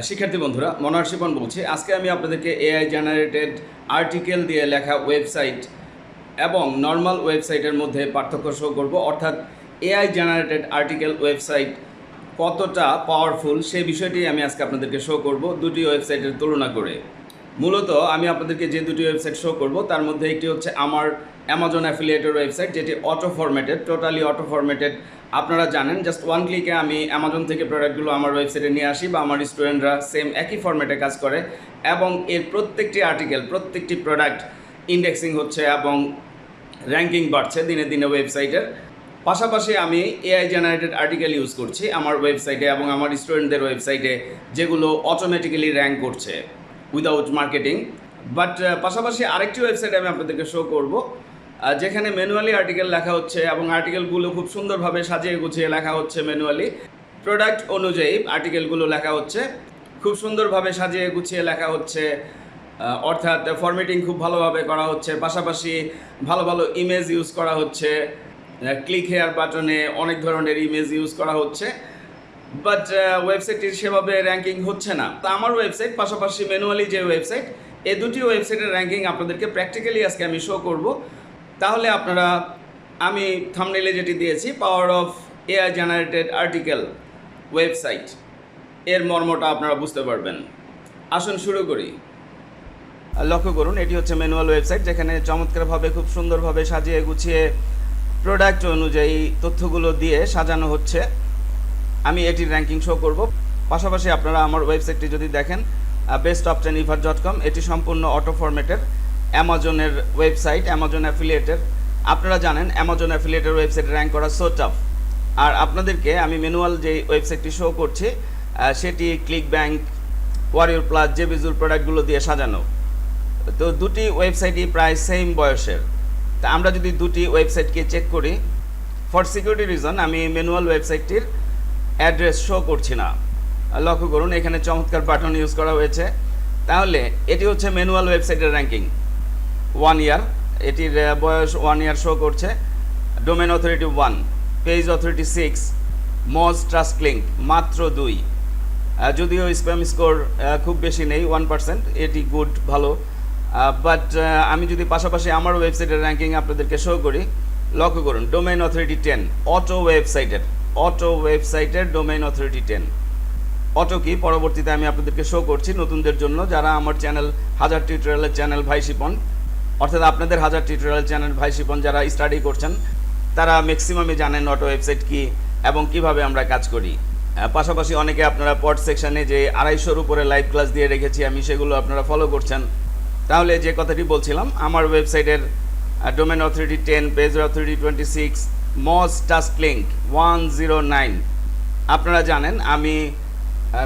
শিক্ষার্থী বন্ধুরা মনোহর শিপন বলছি। আজকে আমি আপনাদেরকে এআই জেনারেটেড আর্টিকেল দিয়ে লেখা ওয়েবসাইট এবং নর্মাল ওয়েবসাইটের মধ্যে পার্থক্য শো করব। অর্থাৎ এআই জেনারেটেড আর্টিকেল ওয়েবসাইট কতটা পাওয়ারফুল সেই বিষয়টি আমি আজকে আপনাদেরকে শো করব দুটি ওয়েবসাইটের তুলনা করে। মূলত আমি আপনাদেরকে যে দুটি ওয়েবসাইট শো করব, তার মধ্যে একটি হচ্ছে আমার অ্যামাজন অ্যাফিলিয়েটের ওয়েবসাইট যেটি auto formatted totally auto formatted আপনারা জানেন জাস্ট ওয়ান ক্লিকে আমি অ্যামাজন থেকে প্রোডাক্টগুলো আমার ওয়েবসাইটে নিয়ে আসি বা আমার স্টুডেন্টরা সেম একই ফরম্যাটে কাজ করে। এবং এর প্রত্যেকটি আর্টিকেল প্রত্যেকটি প্রোডাক্ট ইন্ডেক্সিং হচ্ছে এবং র্যাঙ্কিং বাড়ছে দিনে দিনে ওয়েবসাইটের পাশাপাশি আমি এআই জেনারেটেড আর্টিকেল ইউজ করছি আমার ওয়েবসাইটে এবং আমার স্টুডেন্টদের ওয়েবসাইটে যেগুলো অটোমেটিক্যালি র্যাঙ্ক করছে। উইদাউট মার্কেটিং বাট পাশাপাশি আরেকটি ওয়েবসাইট আমি আপনাদেরকে শো করব। যেখানে ম্যানুয়ালি আর্টিকেল লেখা হচ্ছে এবং আর্টিকেলগুলো খুব সুন্দরভাবে সাজিয়ে গুছিয়ে লেখা হচ্ছে ম্যানুয়ালি প্রোডাক্ট অনুযায়ী আর্টিকেলগুলো লেখা হচ্ছে। খুব সুন্দরভাবে সাজিয়ে গুছিয়ে লেখা হচ্ছে। অর্থাৎ ফরম্যাটিং খুব ভালোভাবে করা হচ্ছে। পাশাপাশি ভালো ভালো ইমেজ ইউজ করা হচ্ছে। ক্লিক হেয়ার বাটনে অনেক ধরনের ইমেজ ইউজ করা হচ্ছে। বাট ওয়েবসাইটটির সেভাবে র্যাঙ্কিং হচ্ছে না। তো আমার ওয়েবসাইট পাশাপাশি ম্যানুয়ালি যে ওয়েবসাইট এই দুটি ওয়েবসাইটের র্যাঙ্কিং আপনাদেরকে প্র্যাকটিক্যালি আজকে আমি শো করব। তাহলে আপনারা, আমি থামনেলে যেটি দিয়েছি power of AI generated article website এর মর্মটা আপনারা বুঝতে পারবেন। আসুন শুরু করি। লক্ষ্য করুন, এটি হচ্ছে ম্যানুয়াল ওয়েবসাইট যেখানে চমৎকারভাবে, খুব সুন্দরভাবে সাজিয়ে গুছিয়ে প্রোডাক্ট অনুযায়ী তথ্যগুলো দিয়ে সাজানো হচ্ছে। আমি এটির র্যাঙ্কিং শো করব। পাশাপাশি আপনারা আমার ওয়েবসাইটটি যদি দেখেন best of ten ever dot com এটি সম্পূর্ণ অটো ফরম্যাটের অ্যামাজনের ওয়েবসাইট অ্যামাজন অ্যাফিলিয়েটের আপনারা জানেন অ্যামাজন অ্যাফিলিয়েটের ওয়েবসাইট র্যাঙ্ক করা সো টাফ আর আপনাদেরকে আমি ম্যানুয়াল যে ওয়েবসাইটটি শো করছি সেটি ক্লিক ব্যাংক ওয়ারিয়র প্লাস যে বিজুর প্রোডাক্টগুলো দিয়ে সাজানো। তো দুটি ওয়েবসাইটই প্রায় সেম বয়সের। তা আমরা যদি দুটি ওয়েবসাইটকে চেক করি ফর সিকিউরিটি রিজন আমি ম্যানুয়াল ওয়েবসাইটটির অ্যাড্রেস শো করছি না। লক্ষ্য করুন, এখানে চমৎকার বাটন ইউজ করা হয়েছে। তাহলে এটি হচ্ছে ম্যানুয়াল ওয়েবসাইটের র্যাঙ্কিং ওয়ান ইয়ার এটির বয়স ওয়ান ইয়ার শো করছে। Domain authority one page authority six Moz trust link মাত্র দুই। যদিও স্প্যাম স্কোর খুব বেশি নেই ওয়ান পার্সেন্ট এটি গুড ভালো। বাট আমি যদি পাশাপাশি আমার ওয়েবসাইটের র্যাঙ্কিং আপনাদেরকে শো করি, লক্ষ্য করুন ডোমেইন অথরিটি টেন অটো ওয়েবসাইটের অটো ওয়েবসাইটের ডোমেইন অথরিটি টেন অটো কি? পরবর্তীতে আমি আপনাদেরকে শো করছি নতুনদের জন্য যারা আমার চ্যানেল হাজার টিউটোরিয়ালের চ্যানেল ভাই শিপন। অর্থাৎ আপনাদের হাজার টিউটোরিয়াল চ্যানেল ভাই শিপন যারা স্টাডি করছেন, তারা ম্যাক্সিমামই জানেন অটো ওয়েবসাইট কি এবং কীভাবে আমরা কাজ করি। পাশাপাশি অনেকে আপনারা পড সেকশনে যে আড়াইশোর উপরে লাইভ ক্লাস দিয়ে রেখেছি, আমি সেগুলো আপনারা ফলো করছেন। তাহলে যে কথাটি বলছিলাম, আমার ওয়েবসাইটের domain authority ten page authority twenty six Moz task link one zero nine. আপনারা জানেন, আমি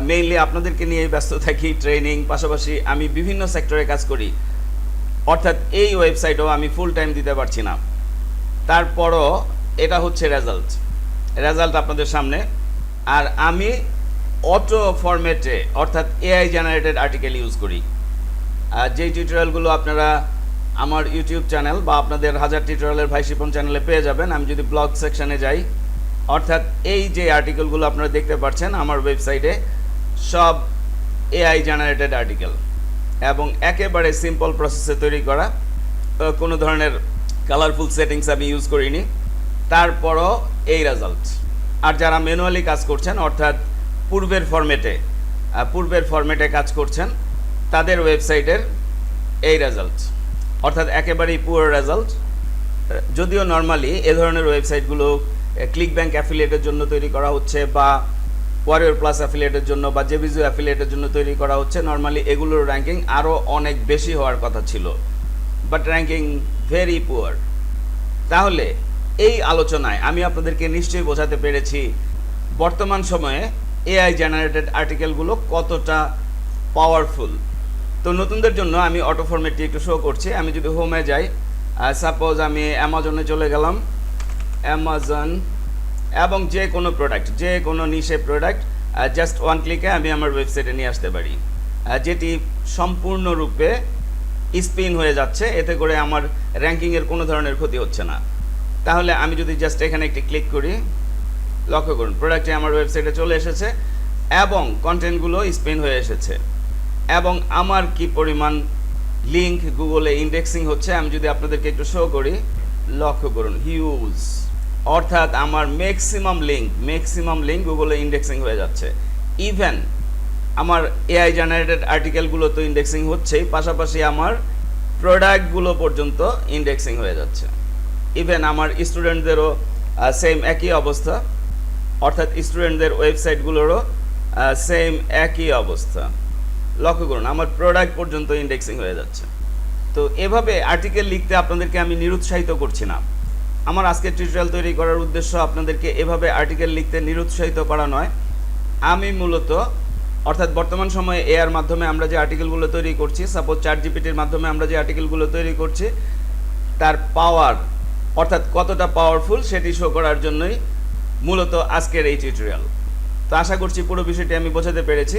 মেইনলি আপনাদেরকে নিয়ে ব্যস্ত থাকি ট্রেনিং পাশাপাশি আমি বিভিন্ন সেক্টরে কাজ করি। অর্থাৎ এই ওয়েবসাইটও আমি ফুল টাইম দিতে পারছি না। তারপরও এটা হচ্ছে রেজাল্ট রেজাল্ট আপনাদের সামনে। আর আমি অটো ফরম্যাটে অর্থাৎ এআই জেনারেটেড আর্টিকেল ইউজ করি। আর যেই টিউটোরিয়ালগুলো আপনারা আমার ইউটিউব চ্যানেল বা আপনাদের হাজার টিউটোরিয়ালের ভাই শিপন চ্যানেলে পেয়ে যাবেন। আমি যদি ব্লগ সেকশনে যাই, অর্থাৎ এই যে আর্টিকেলগুলো আপনারা দেখতে পাচ্ছেন, আমার ওয়েবসাইটে সব এআই জেনারেটেড আর্টিকেল এবং একেবারে সিম্পল প্রসেসে তৈরি করা। কোনো ধরনের কালারফুল সেটিংস আমি ইউজ করিনি। তারপরও এই রেজাল্ট আর যারা ম্যানুয়ালি কাজ করছেন, অর্থাৎ পূর্বের ফরম্যাটে পূর্বের ফরম্যাটে কাজ করছেন, তাদের ওয়েবসাইটের এই রেজাল্ট অর্থাৎ একেবারেই পুয়ার রেজাল্ট যদিও নর্মালি এ ধরনের ওয়েবসাইটগুলো ক্লিক ব্যাংক অ্যাফিলিয়েটের জন্য তৈরি করা হচ্ছে বা ওয়ারিয়র প্লাস অ্যাফিলিয়েটের জন্য বা জেবিজু অ্যাফিলিয়েটের জন্য তৈরি করা হচ্ছে নর্মালি এগুলোর র্যাঙ্কিং আরও অনেক বেশি হওয়ার কথা ছিল। বাট র্যাঙ্কিং ভেরি পুয়ার তাহলে এই আলোচনায় আমি আপনাদেরকে নিশ্চয়ই বোঝাতে পেরেছি, বর্তমান সময়ে এআই জেনারেটেড আর্টিকেলগুলো কতটা পাওয়ারফুল তো নতুনদের জন্য আমি অটো ফরম্যাটটি একটু শো করছি। আমি যদি হোমে যাই সাপোজ আমি অ্যামাজনে চলে গেলাম। অ্যামাজন এবং যে কোনো প্রোডাক্ট যে কোনো নিশে প্রোডাক্ট জাস্ট ওয়ান ক্লিকে আমি আমার ওয়েবসাইটে নিয়ে আসতে পারি। যেটি সম্পূর্ণরূপে স্পিন হয়ে যাচ্ছে, এতে করে আমার র্যাঙ্কিংয়ের কোনো ধরনের ক্ষতি হচ্ছে না। তাহলে আমি যদি জাস্ট এখানে একটি ক্লিক করি, লক্ষ্য করুন প্রোডাক্টটি আমার ওয়েবসাইটে চলে এসেছে এবং কন্টেন্টগুলো স্পেন হয়ে এসেছে। এবং আমার কি পরিমাণ লিঙ্ক গুগলে ইন্ডেক্সিং হচ্ছে, আমি যদি আপনাদেরকে একটু শো করি, লক্ষ্য করুন হিউজ অর্থাৎ আমার ম্যাক্সিমাম লিঙ্ক ম্যাক্সিমাম লিঙ্ক গুগলে ইন্ডেক্সিং হয়ে যাচ্ছে। ইভেন আমার এআই জেনারেটেড আর্টিকেলগুলো তো ইন্ডেক্সিং হচ্ছেই, পাশাপাশি আমার প্রোডাক্টগুলো পর্যন্ত ইন্ডেক্সিং হয়ে যাচ্ছে। ইভেন আমার স্টুডেন্টদেরও সেম একই অবস্থা। অর্থাৎ স্টুডেন্টদের ওয়েবসাইটগুলোরও সেম একই অবস্থা। লক্ষ্য করুন, আমার প্রোডাক্ট পর্যন্ত ইন্ডেক্সিং হয়ে যাচ্ছে। তো এভাবে আর্টিকেল লিখতে আপনাদেরকে আমি নিরুৎসাহিত করছি না। আমার আজকে টিউটোরিয়াল তৈরি করার উদ্দেশ্য আপনাদেরকে এভাবে আর্টিকেল লিখতে নিরুৎসাহিত করা নয়। আমি মূলত, অর্থাৎ বর্তমান সময়ে এআর মাধ্যমে আমরা যে আর্টিকেলগুলো তৈরি করছি সাপোজ চার জিপিটির মাধ্যমে আমরা যে আর্টিকেলগুলো তৈরি করছি, তার পাওয়ার অর্থাৎ কতটা পাওয়ারফুল সেটি শো করার জন্যই মূলত আজকের এই টিউটোরিয়াল তো আশা করছি পুরো বিষয়টি আমি বোঝাতে পেরেছি।